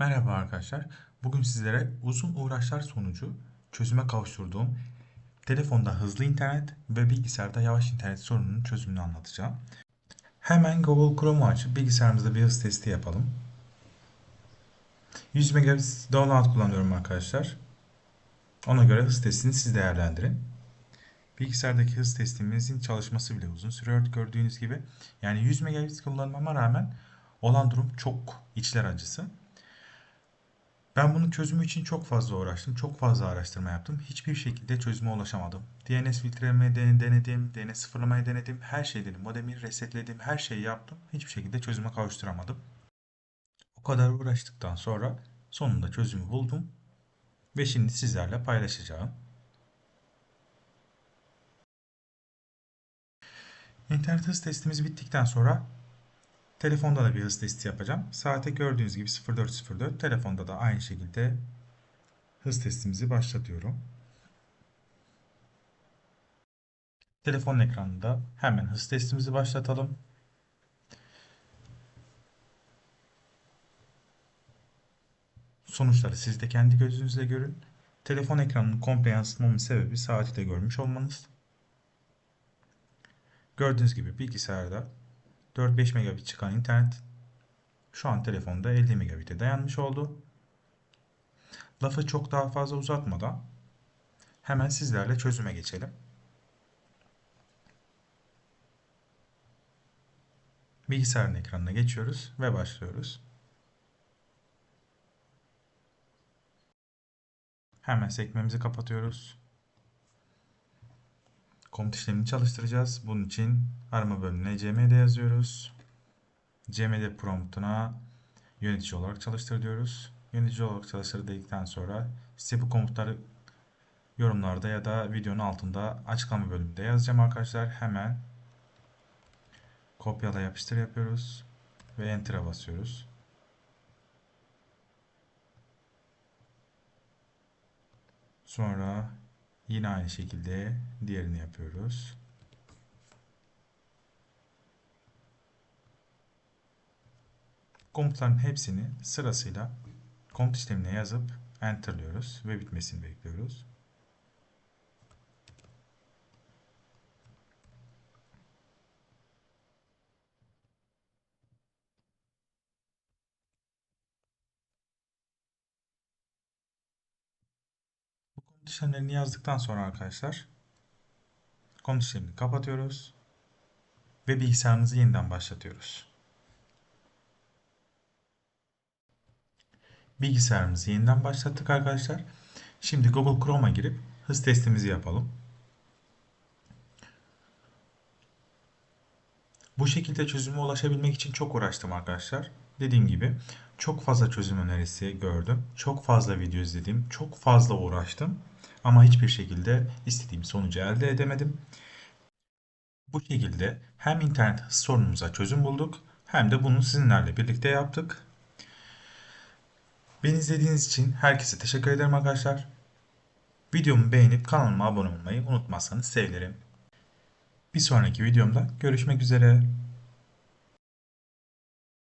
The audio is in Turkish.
Merhaba arkadaşlar. Bugün sizlere uzun uğraşlar sonucu çözüme kavuşturduğum telefonda hızlı internet ve bilgisayarda yavaş internet sorununun çözümünü anlatacağım. Hemen Google Chrome'u açıp bilgisayarımızda bir hız testi yapalım. 100 megabit download kullanıyorum arkadaşlar. Ona göre hız testini siz değerlendirin. Bilgisayardaki hız testimizin çalışması bile uzun sürüyor gördüğünüz gibi. Yani 100 megabit kullanmama rağmen olan durum çok içler acısı. Ben bunun çözümü için çok fazla uğraştım. Çok fazla araştırma yaptım. Hiçbir şekilde çözüme ulaşamadım. DNS filtreleme denedim, DNS sıfırlamayı denedim, her şeyi denedim. Modemi resetledim, her şeyi yaptım. Hiçbir şekilde çözüme kavuşturamadım. O kadar uğraştıktan sonra sonunda çözümü buldum ve şimdi sizlerle paylaşacağım. İnternet hız testimiz bittikten sonra Telefonda da bir hız testi yapacağım. Saate gördüğünüz gibi 0404. Telefonda da aynı şekilde hız testimizi başlatıyorum. Telefon ekranında hemen hız testimizi başlatalım. Sonuçları siz de kendi gözünüzle görün. Telefon ekranını komple yansıtmamın sebebi saati de görmüş olmanız. Gördüğünüz gibi bilgisayarda 4-5 megabit çıkan internet şu an telefonda 50 megabit'e dayanmış oldu. Lafı çok daha fazla uzatmadan hemen sizlerle çözüme geçelim. Bilgisayarın ekranına geçiyoruz ve başlıyoruz. Hemen sekmemizi kapatıyoruz. Komut işlemini çalıştıracağız. Bunun için arama bölümüne cmd yazıyoruz. cmd promptuna yönetici olarak çalıştır diyoruz. Yönetici olarak çalıştır dedikten sonra size bu komutları yorumlarda ya da videonun altında açıklama bölümünde yazacağım arkadaşlar. Hemen kopyala yapıştır yapıyoruz ve enter'a basıyoruz. Sonra Yine aynı şekilde diğerini yapıyoruz. Komutların hepsini sırasıyla komut işlemine yazıp enterliyoruz ve bitmesini bekliyoruz. İşlemlerini yazdıktan sonra arkadaşlar komut işlemini kapatıyoruz ve bilgisayarımızı yeniden başlatıyoruz. Bilgisayarımızı yeniden başlattık arkadaşlar. Şimdi Google Chrome'a girip hız testimizi yapalım. Bu şekilde çözüme ulaşabilmek için çok uğraştım arkadaşlar. Dediğim gibi çok fazla çözüm önerisi gördüm. Çok fazla video izledim. Çok fazla uğraştım. Ama hiçbir şekilde istediğim sonucu elde edemedim. Bu şekilde hem internet sorunumuza çözüm bulduk hem de bunu sizinlerle birlikte yaptık. Beni izlediğiniz için herkese teşekkür ederim arkadaşlar. Videomu beğenip kanalıma abone olmayı unutmazsanız sevinirim. Bir sonraki videomda görüşmek üzere.